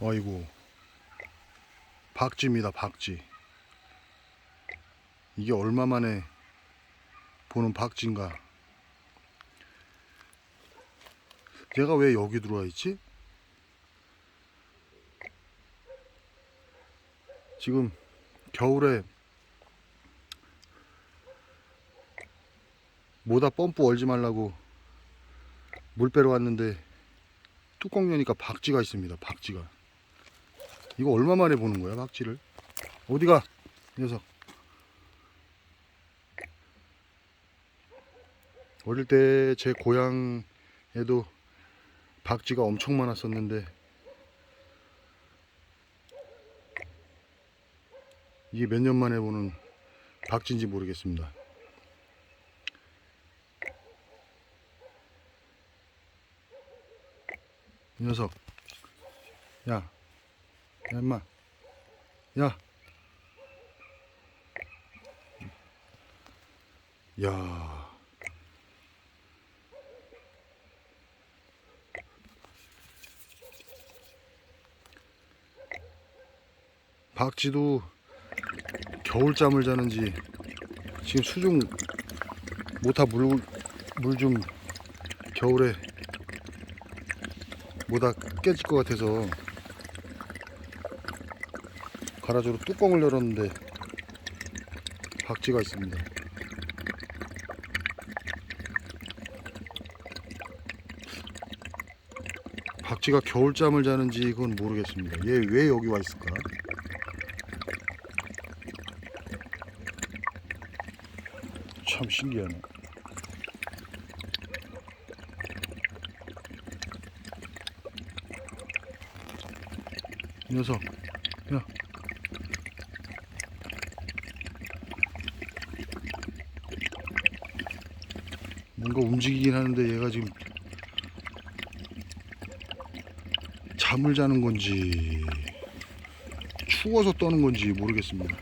어이구 박쥐입니다 박쥐. 이게 얼마 만에 보는 박쥐인가? 얘가 왜 여기 들어와 있지? 지금 겨울에 모다 펌프 얼지 말라고 물 빼러 왔는데 뚜껑 여니까 박쥐가 있습니다 박쥐가 이거 얼마 만에 보는 거야 박쥐를? 어디가 이 녀석? 어릴 때 제 고향에도 박쥐가 엄청 많았었는데 이게 몇 년 만에 보는 박쥐인지 모르겠습니다. 이 녀석. 야, 야 임마 야 야. 박쥐도 겨울잠을 자는지 지금 수중 모타 물 물 좀 겨울에 뭐다 깨질 것 같아서 가라지로 뚜껑을 열었는데 박쥐가 있습니다. 박쥐가 겨울잠을 자는지 그건 모르겠습니다. 얘 왜 여기 와 있을까? 참 신기하네. 이 녀석, 야. 뭔가 움직이긴 하는데 얘가 지금 잠을 자는 건지 추워서 떠는 건지 모르겠습니다.